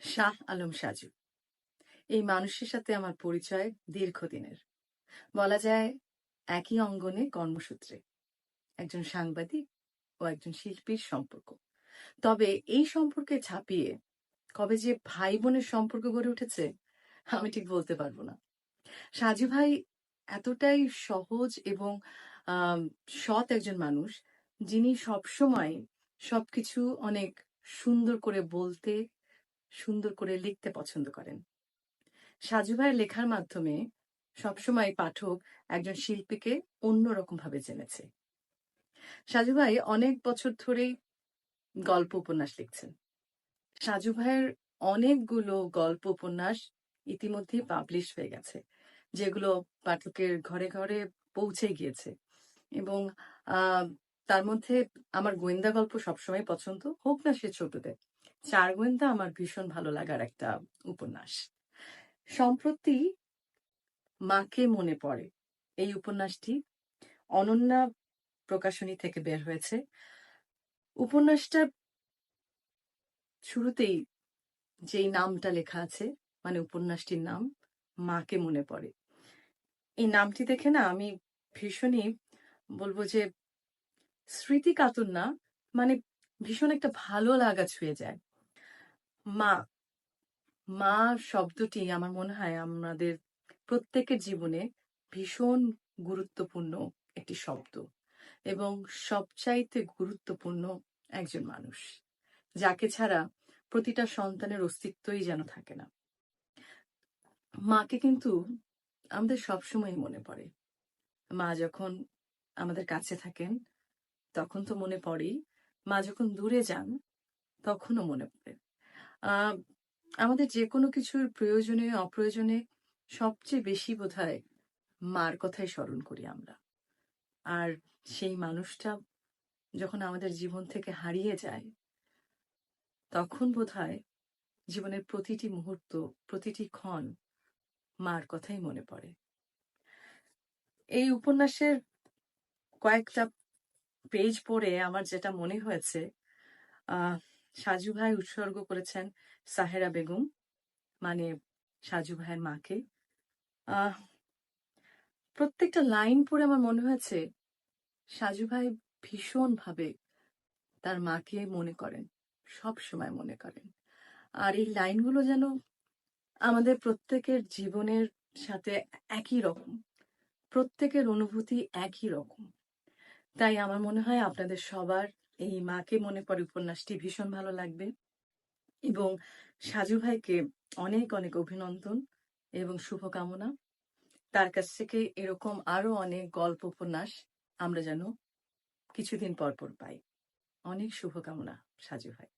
শাহ আলম সাজু। এই মানুষের সাথে আমার পরিচয় দীর্ঘদিনের। বলা যায় একই অঙ্গনে কর্মসূত্রে। একজন সাংবাদিক ও একজন শিল্পীর সম্পর্ক। তবে এই সম্পর্কে ছাপিয়ে কবে যে ভাই বোনের সম্পর্ক গড়ে উঠেছে, আমি ঠিক বলতে পারব না। সাজু ভাই এতটাই সহজ এবং সৎ একজন মানুষ, যিনি সবসময় সবকিছু অনেক সুন্দর করে বলতে সুন্দর করে লিখতে পছন্দ করেন। সাজু ভাইয়ের লেখার মাধ্যমে সবসময় পাঠক একজন শিল্পীকে অন্যরকম ভাবে জেনেছে। সাজু ভাই অনেক বছর ধরেই গল্প উপন্যাস লিখছেন। সাজু ভাইয়ের অনেকগুলো গল্প উপন্যাস ইতিমধ্যে পাবলিশ হয়ে গেছে, যেগুলো পাঠকের ঘরে ঘরে পৌঁছে গিয়েছে। এবং তার মধ্যে আমার গোয়েন্দা গল্প সবসময় পছন্দ, হোক না সে ছোটদের। চার গোয়েন্দা আমার ভীষণ ভালো লাগার একটা উপন্যাস। সম্প্রতি মাকে মনে পড়ে এই উপন্যাসটি। অনন্যা প্রকাশনী থেকে বের হয়েছে। উপন্যাসটা শুরুতেই যেই নামটা লেখা আছে মানে উপন্যাসটির নাম, মাকে মনে পড়ে। এই নামটি দেখে না আমি ভীষণই বলব যে স্মৃতি কাতর না মানে ভীষণ একটা ভালো লাগা ছুঁয়ে যায়। মা মা শব্দটি আমার মনে হয় আমাদের প্রত্যেকের জীবনে ভীষণ গুরুত্বপূর্ণ একটি শব্দ এবং সবচাইতে গুরুত্বপূর্ণ একজন মানুষ, যাকে ছাড়া প্রতিটা সন্তানের অস্তিত্বই যেন থাকে না। মাকে কিন্তু আমাদের সবসময় মনে পড়ে। মা যখন আমাদের কাছে থাকেন, তখন তো মনে পড়েই। মা যখন দূরে যান, তখনও মনে পড়ে। আমাদের যে কোনো কিছুর প্রয়োজনে, অপ্রয়োজনে সবচেয়ে বেশি বোধহয় মার কথাই স্মরণ করি আমরা। আর সেই মানুষটা যখন আমাদের জীবন থেকে হারিয়ে যায়, তখন বোধহয় জীবনের প্রতিটি মুহূর্ত, প্রতিটি ক্ষণ মার কথাই মনে পড়ে। এই উপন্যাসের কয়েকটা পেজ পড়ে আমার যেটা মনে হয়েছে, আহ সাজু ভাই উৎসর্গ করেছেন সাহেরা বেগম মানে সাজু ভাইয়ের মাকে। প্রত্যেকটা লাইন পড়ে আমার মনে হয়েছে, সাজু ভাই ভীষণ ভাবে তার মাকে মনে করেন, সব সময় মনে করেন। আর এই লাইনগুলো যেন আমাদের প্রত্যেকের জীবনের সাথে একই রকম, প্রত্যেকের অনুভূতি একই রকম। তাই আমার মনে হয় আপনাদের সবার এই মাকে মনে পড়ে উপন্যাসটি ভীষণ ভালো লাগবে। এবং সাজু ভাইকে অনেক অনেক অভিনন্দন এবং শুভকামনা। তার কাছ থেকে এরকম আরও অনেক গল্প, উপন্যাস আমরা যেন কিছুদিন পর পর পাই। অনেক শুভকামনা সাজু ভাই।